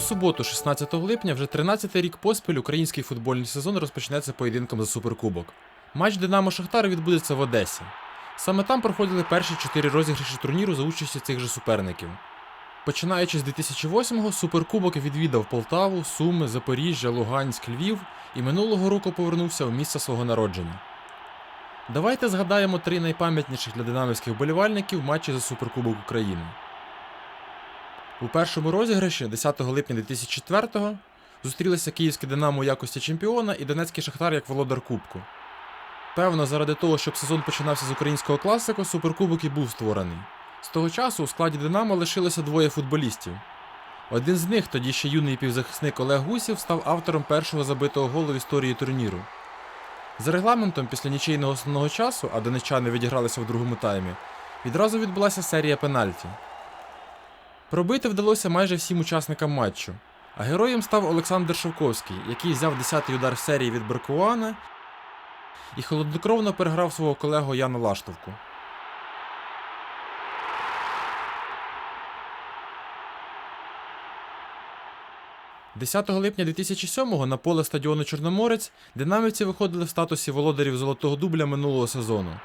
суботу, 16 липня, вже 13-й рік поспіль український футбольний сезон розпочнеться поєдинком за суперкубок. Матч Динамо Шахтар відбудеться в Одесі. Саме там проходили перші чотири розіграші турніру за участі цих же суперників. Починаючи з 2008-го, суперкубок відвідав Полтаву, Суми, Запоріжжя, Луганськ, Львів і минулого року повернувся в місце свого народження. Давайте згадаємо три найпам'ятніших для динамівських вболівальників матчі за Суперкубок України. У першому розіграші 10 липня 2004-го зустрілися київське Динамо у якості чемпіона і Донецький Шахтар як володар Кубку. Певно, заради того, щоб сезон починався з українського класику, Суперкубок і був створений. З того часу у складі Динамо лишилося двоє футболістів. Один з них, тоді ще юний півзахисник Олег Гусів, став автором першого забитого голу в історії турніру. За регламентом, після нічийного основного часу, а донеччани відігралися в другому таймі, відразу відбулася серія пенальті. Пробити вдалося майже всім учасникам матчу, а героєм став Олександр Шовковський, який взяв 10-й удар в серії від Беркуана і холоднокровно переграв свого колегу Яна Лаштовку. – 10 липня 2007-го на поле стадіону Чорноморець динамівці виходили в статусі володарів золотого дубля минулого сезону.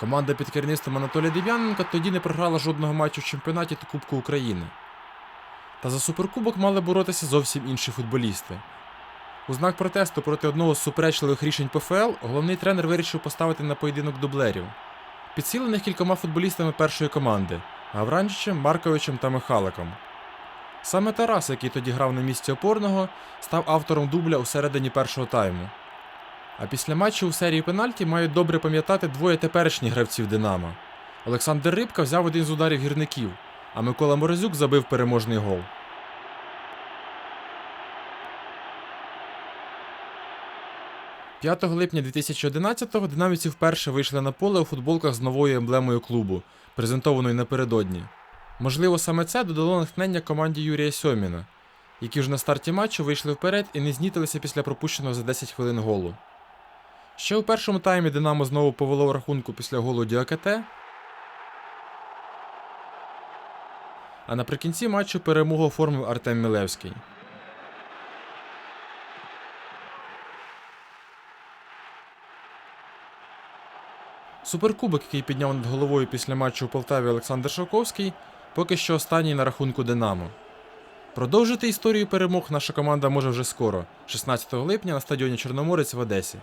Команда під керівництвом Анатолія Дем'яненка тоді не програла жодного матчу в чемпіонаті та Кубку України. Та за суперкубок мали боротися зовсім інші футболісти. У знак протесту проти одного з суперечливих рішень ПФЛ головний тренер вирішив поставити на поєдинок дублерів, підсілених кількома футболістами першої команди Гавранчичем, Марковичем та Михаликом. Саме Тарас, який тоді грав на місці опорного, став автором дубля у середині першого тайму. А після матчу у серії пенальті мають добре пам'ятати двоє теперішніх гравців Динамо. Олександр Рибка взяв один з ударів гірників, а Микола Морозюк забив переможний гол. – 5 липня 2011-го динамівці вперше вийшли на поле у футболках з новою емблемою клубу, презентованою напередодні. Можливо, саме це додало натхнення команді Юрія Сьоміна, які вже на старті матчу вийшли вперед і не знітилися після пропущеного за 10 хвилин голу. Ще у першому таймі Динамо знову повело в рахунку після голу Діакате. А наприкінці матчу перемогу оформив Артем Мілевський. Суперкубок, який підняв над головою після матчу у Полтаві Олександр Шовковський, поки що останній на рахунку Динамо. Продовжити історію перемог наша команда може вже скоро, 16 липня на стадіоні Чорноморець в Одесі.